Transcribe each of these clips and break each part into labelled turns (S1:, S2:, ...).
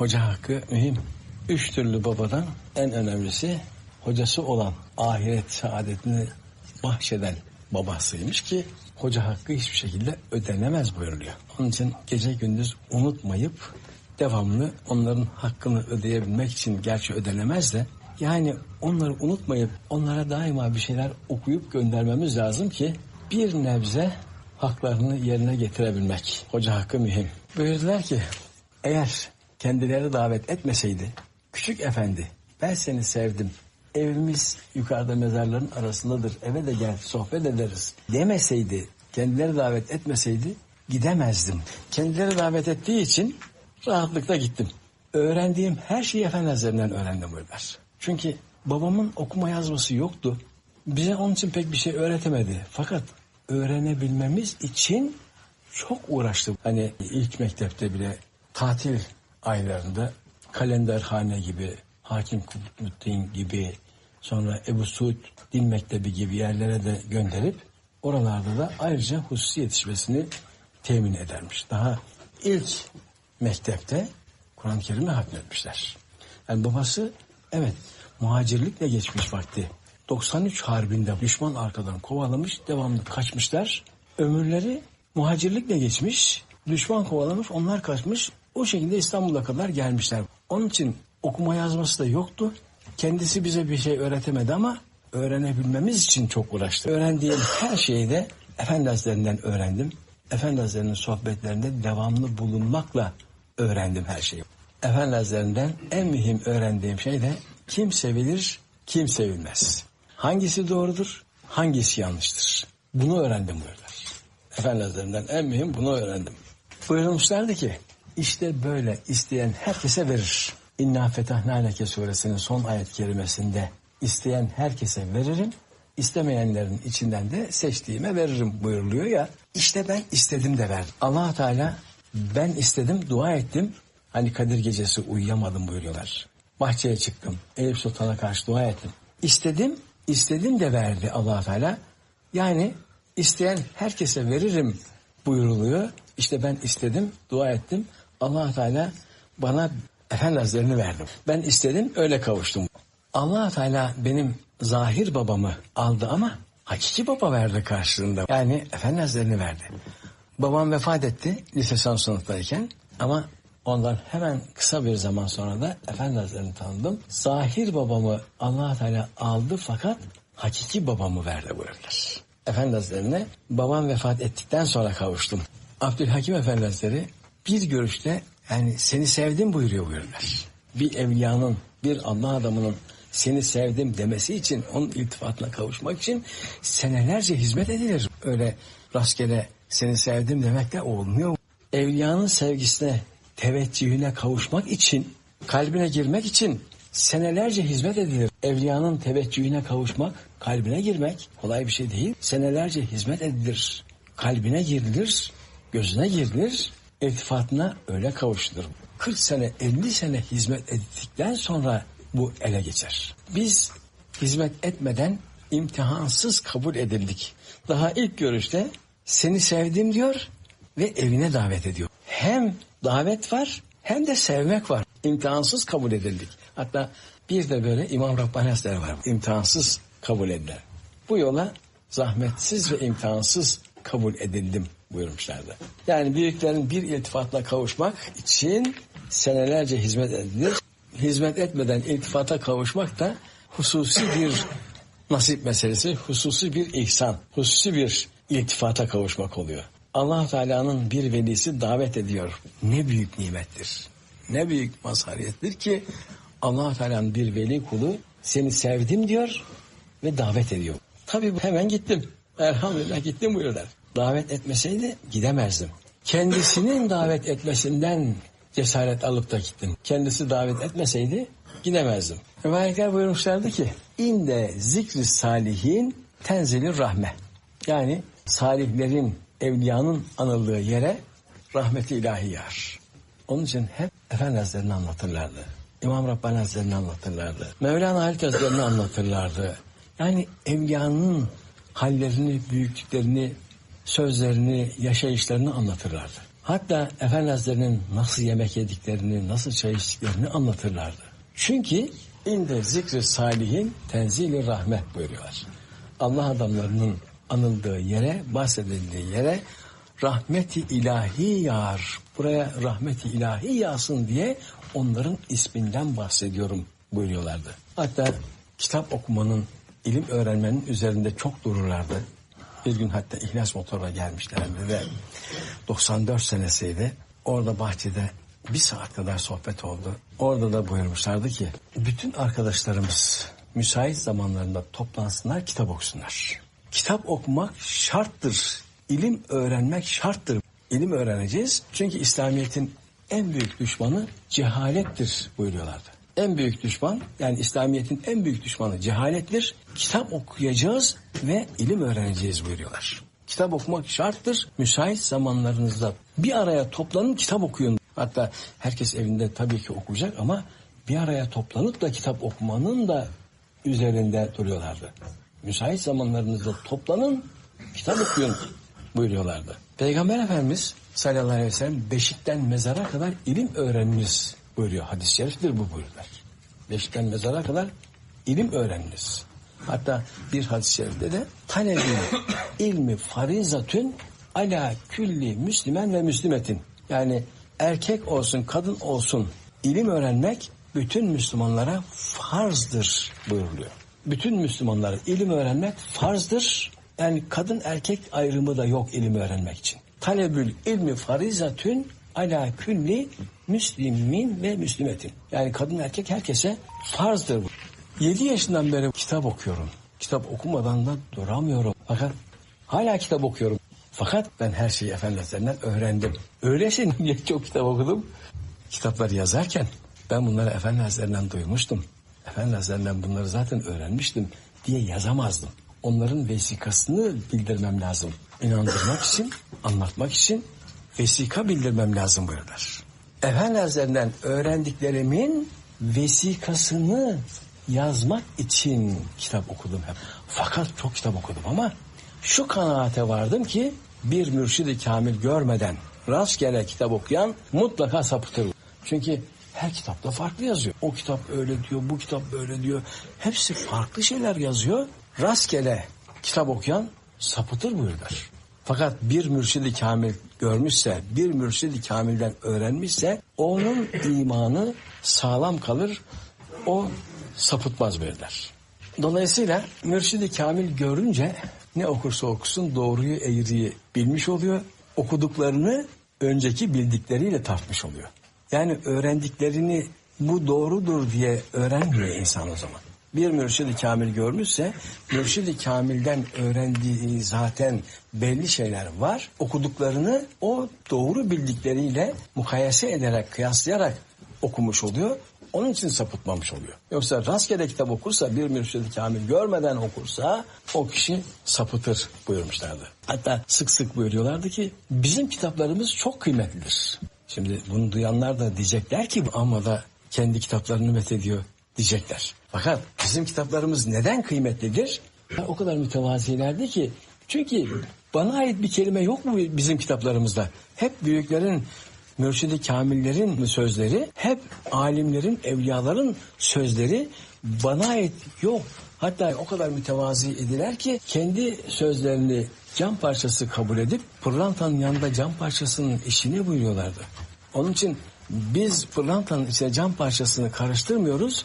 S1: Hoca hakkı mühim. Üç türlü babadan en önemlisi hocası olan ahiret saadetini bahşeden babasıymış ki hoca hakkı hiçbir şekilde ödenemez buyuruluyor. Onun için gece gündüz unutmayıp devamlı onların hakkını ödeyebilmek için gerçi ödenemez de yani onları unutmayıp onlara daima bir şeyler okuyup göndermemiz lazım ki bir nebze haklarını yerine getirebilmek. Hoca hakkı mühim. Buyurdular ki eğer kendileri davet etmeseydi küçük efendi ben seni sevdim evimiz yukarıda mezarların arasındadır eve de gel sohbet ederiz demeseydi kendileri davet etmeseydi gidemezdim. Kendileri davet ettiği için rahatlıkla gittim. Öğrendiğim her şeyi Efendi öğrendim buyurlar. Çünkü babamın okuma yazması yoktu. Bize onun için pek bir şey öğretemedi. Fakat öğrenebilmemiz için çok uğraştı. Hani ilk mektepte bile tatil aylarında kalenderhane gibi, Hakim Kutluddin gibi, sonra Ebu Suud Din Mektebi gibi yerlere de gönderip oralarda da ayrıca hususi yetişmesini temin edermiş. Daha ilk mektepte Kur'an-ı Kerim'i hatmetmişler. Yani babası evet muhacirlikle geçmiş vakti. 93 harbinde düşman arkadan kovalamış, devamlı kaçmışlar. Ömürleri muhacirlikle geçmiş, düşman kovalamış, onlar kaçmış. O şekilde İstanbul'a kadar gelmişler. Onun için okuma yazması da yoktu. Kendisi bize bir şey öğretemedi ama öğrenebilmemiz için çok uğraştı. Öğrendiğim her şeyi de Efendi Hazretlerinden öğrendim. Efendi Hazretleri'nin sohbetlerinde devamlı bulunmakla öğrendim her şeyi. Efendi Hazretlerinden en mühim öğrendiğim şey de kim sevilir, kim sevilmez. Hangisi doğrudur, hangisi yanlıştır. Bunu öğrendim buyurlar. Efendi Hazretlerinden en mühim bunu öğrendim. Buyurmuşlardı ki işte böyle isteyen herkese verir. İnna fetahna leke suresinin son ayet kerimesinde isteyen herkese veririm. istemeyenlerin içinden de seçtiğime veririm buyuruluyor ya. İşte ben istedim de verdim. allah Teala ben istedim dua ettim. Hani Kadir gecesi uyuyamadım buyuruyorlar. Bahçeye çıktım. Eyüp Sultan'a karşı dua ettim. İstedim, istedim de verdi allah Teala. Yani isteyen herkese veririm buyuruluyor. İşte ben istedim, dua ettim. Allah Teala bana Efendi Hazretlerini verdim. Ben istedim, öyle kavuştum. allah Teala benim zahir babamı aldı ama hakiki baba verdi karşılığında. Yani Efendi Hazretlerini verdi. Babam vefat etti lise son sınıftayken ama ondan hemen kısa bir zaman sonra da Efendi Hazretlerini tanıdım. Zahir babamı allah Teala aldı fakat hakiki babamı verdi buyurdular. Efendi Hazretlerine babam vefat ettikten sonra kavuştum. Abdülhakim Efendi Hazretleri bir görüşte yani seni sevdim buyuruyor buyurdular. Bir evliyanın, bir Allah adamının seni sevdim demesi için, onun iltifatına kavuşmak için senelerce hizmet edilir. Öyle rastgele seni sevdim demekle olmuyor. Evliyanın sevgisine, teveccühüne kavuşmak için, kalbine girmek için senelerce hizmet edilir. Evliyanın teveccühüne kavuşmak, kalbine girmek kolay bir şey değil. Senelerce hizmet edilir. Kalbine girilir, gözüne girilir, iltifatına öyle kavuşulur. 40 sene, 50 sene hizmet ettikten sonra bu ele geçer. Biz hizmet etmeden imtihansız kabul edildik. Daha ilk görüşte seni sevdim diyor ve evine davet ediyor. Hem davet var hem de sevmek var. İmtihansız kabul edildik. Hatta bir de böyle İmam Rabbani Hazretleri var. İmtihansız kabul edilen. Bu yola zahmetsiz ve imtihansız kabul edildim buyurmuşlardı. Yani büyüklerin bir iltifatla kavuşmak için senelerce hizmet edilir. Hizmet etmeden iltifata kavuşmak da hususi bir nasip meselesi, hususi bir ihsan, hususi bir iltifata kavuşmak oluyor. allah Teala'nın bir velisi davet ediyor. Ne büyük nimettir. Ne büyük mazhariyettir ki allah Teala'nın bir veli kulu seni sevdim diyor ve davet ediyor. Tabii hemen gittim. Elhamdülillah gittim buyurlar. Davet etmeseydi gidemezdim. Kendisinin davet etmesinden cesaret alıp da gittim. Kendisi davet etmeseydi gidemezdim. Rivayetler buyurmuşlardı ki inde zikri salihin tenzilir rahme. Yani salihlerin, evliyanın anıldığı yere rahmeti ilahi yağar. Onun için hep Efendi Hazretleri'ni anlatırlardı. İmam Rabbani Hazretleri'ni anlatırlardı. Mevlana Halit Hazretleri'ni anlatırlardı. Yani evliyanın hallerini, büyüklüklerini, sözlerini, yaşayışlarını anlatırlardı. Hatta Efendi Hazretleri'nin nasıl yemek yediklerini, nasıl çay içtiklerini anlatırlardı. Çünkü inde zikri salihin tenzili rahmet buyuruyorlar. Allah adamlarının anıldığı yere, bahsedildiği yere rahmeti ilahi yağar. Buraya rahmeti ilahi yağsın diye onların isminden bahsediyorum buyuruyorlardı. Hatta kitap okumanın, ilim öğrenmenin üzerinde çok dururlardı. Bir gün hatta İhlas Motor'a gelmişlerdi ve 94 senesiydi. Orada bahçede bir saat kadar sohbet oldu. Orada da buyurmuşlardı ki bütün arkadaşlarımız müsait zamanlarında toplansınlar kitap okusunlar. Kitap okumak şarttır. İlim öğrenmek şarttır. İlim öğreneceğiz. Çünkü İslamiyet'in en büyük düşmanı cehalettir buyuruyorlardı. En büyük düşman yani İslamiyet'in en büyük düşmanı cehalettir. Kitap okuyacağız ve ilim öğreneceğiz buyuruyorlar. Kitap okumak şarttır. Müsait zamanlarınızda bir araya toplanın kitap okuyun. Hatta herkes evinde tabii ki okuyacak ama bir araya toplanıp da kitap okumanın da üzerinde duruyorlardı. Müsait zamanlarınızda toplanın kitap okuyun buyuruyorlardı. Peygamber Efendimiz sallallahu aleyhi ve sellem beşikten mezara kadar ilim öğreniniz buyuruyor. Hadis-i şeriftir bu buyurlar. Beşikten mezara kadar ilim öğreniniz. Hatta bir hadis-i şerifte de talebin ilmi farizatün ala külli müslümen ve müslümetin. Yani erkek olsun kadın olsun ilim öğrenmek bütün Müslümanlara farzdır buyuruluyor. Bütün Müslümanlara ilim öğrenmek farzdır. Yani kadın erkek ayrımı da yok ilim öğrenmek için. Talebül ilmi farizatün ala külli müslimin ve müslimetin. Yani kadın erkek herkese farzdır bu. 7 yaşından beri kitap okuyorum. Kitap okumadan da duramıyorum. Fakat hala kitap okuyorum. Fakat ben her şeyi efendilerinden öğrendim. Öyleyse niye çok kitap okudum? Kitapları yazarken ben bunları Efendi Hazretlerinden duymuştum. Efendi Hazretlerinden bunları zaten öğrenmiştim diye yazamazdım. Onların vesikasını bildirmem lazım. İnandırmak için, anlatmak için vesika bildirmem lazım buyurlar. Efendi öğrendiklerimin vesikasını yazmak için kitap okudum hep. Fakat çok kitap okudum ama şu kanaate vardım ki bir mürşidi kamil görmeden rastgele kitap okuyan mutlaka sapıtır. Çünkü her kitapta farklı yazıyor. O kitap öyle diyor, bu kitap böyle diyor. Hepsi farklı şeyler yazıyor. Rastgele kitap okuyan sapıtır buyurlar. Fakat bir mürşidi kamil görmüşse, bir mürşidi kamilden öğrenmişse onun imanı sağlam kalır. O sapıtmaz buyurlar. Dolayısıyla mürşidi kamil görünce ne okursa okusun doğruyu eğriyi bilmiş oluyor. Okuduklarını önceki bildikleriyle tartmış oluyor. Yani öğrendiklerini bu doğrudur diye öğrenmiyor insan o zaman. Bir mürşidi kamil görmüşse mürşidi kamilden öğrendiği zaten belli şeyler var. Okuduklarını o doğru bildikleriyle mukayese ederek, kıyaslayarak okumuş oluyor. Onun için sapıtmamış oluyor. Yoksa rastgele kitap okursa bir mürşidi kamil görmeden okursa o kişi sapıtır buyurmuşlardı. Hatta sık sık buyuruyorlardı ki bizim kitaplarımız çok kıymetlidir. Şimdi bunu duyanlar da diyecekler ki ama da kendi kitaplarını methediyor diyecekler. Fakat bizim kitaplarımız neden kıymetlidir? O kadar mütevazilerdi ki çünkü bana ait bir kelime yok mu bizim kitaplarımızda? Hep büyüklerin mürşidi kamillerin sözleri, hep alimlerin, evliyaların sözleri bana ait yok. Hatta o kadar mütevazi ediler ki kendi sözlerini cam parçası kabul edip pırlantanın yanında cam parçasının işini buyuruyorlardı. Onun için biz pırlantanın içine cam parçasını karıştırmıyoruz.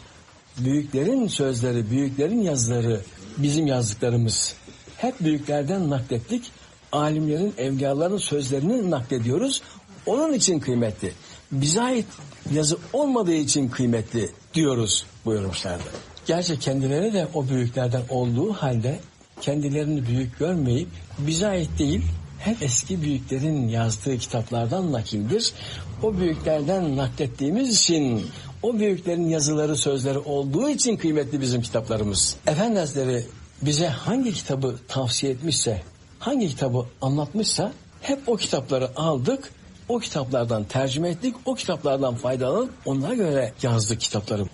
S1: Büyüklerin sözleri, büyüklerin yazıları bizim yazdıklarımız. Hep büyüklerden naklettik. Alimlerin, evliyaların sözlerini naklediyoruz. Onun için kıymetli. Bize ait yazı olmadığı için kıymetli diyoruz buyurmuşlardı. Gerçi kendileri de o büyüklerden olduğu halde kendilerini büyük görmeyip bize ait değil hep eski büyüklerin yazdığı kitaplardan nakildir. O büyüklerden naklettiğimiz için o büyüklerin yazıları sözleri olduğu için kıymetli bizim kitaplarımız. Efendi Hazretleri bize hangi kitabı tavsiye etmişse, hangi kitabı anlatmışsa hep o kitapları aldık, o kitaplardan tercüme ettik, o kitaplardan faydalanıp onlara göre yazdık kitapları.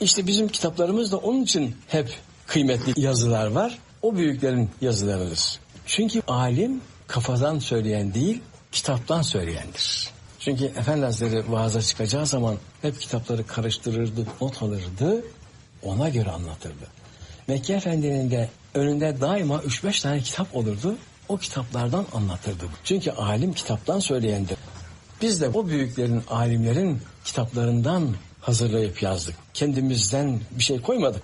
S1: İşte bizim kitaplarımız da onun için hep kıymetli yazılar var. O büyüklerin yazılarıdır. Çünkü alim kafadan söyleyen değil, kitaptan söyleyendir. Çünkü Efendi vaaza çıkacağı zaman hep kitapları karıştırırdı, not alırdı, ona göre anlatırdı. Mekke Efendi'nin de önünde daima 3-5 tane kitap olurdu, o kitaplardan anlatırdı. Çünkü alim kitaptan söyleyendir. Biz de o büyüklerin, alimlerin kitaplarından hazırlayıp yazdık. Kendimizden bir şey koymadık.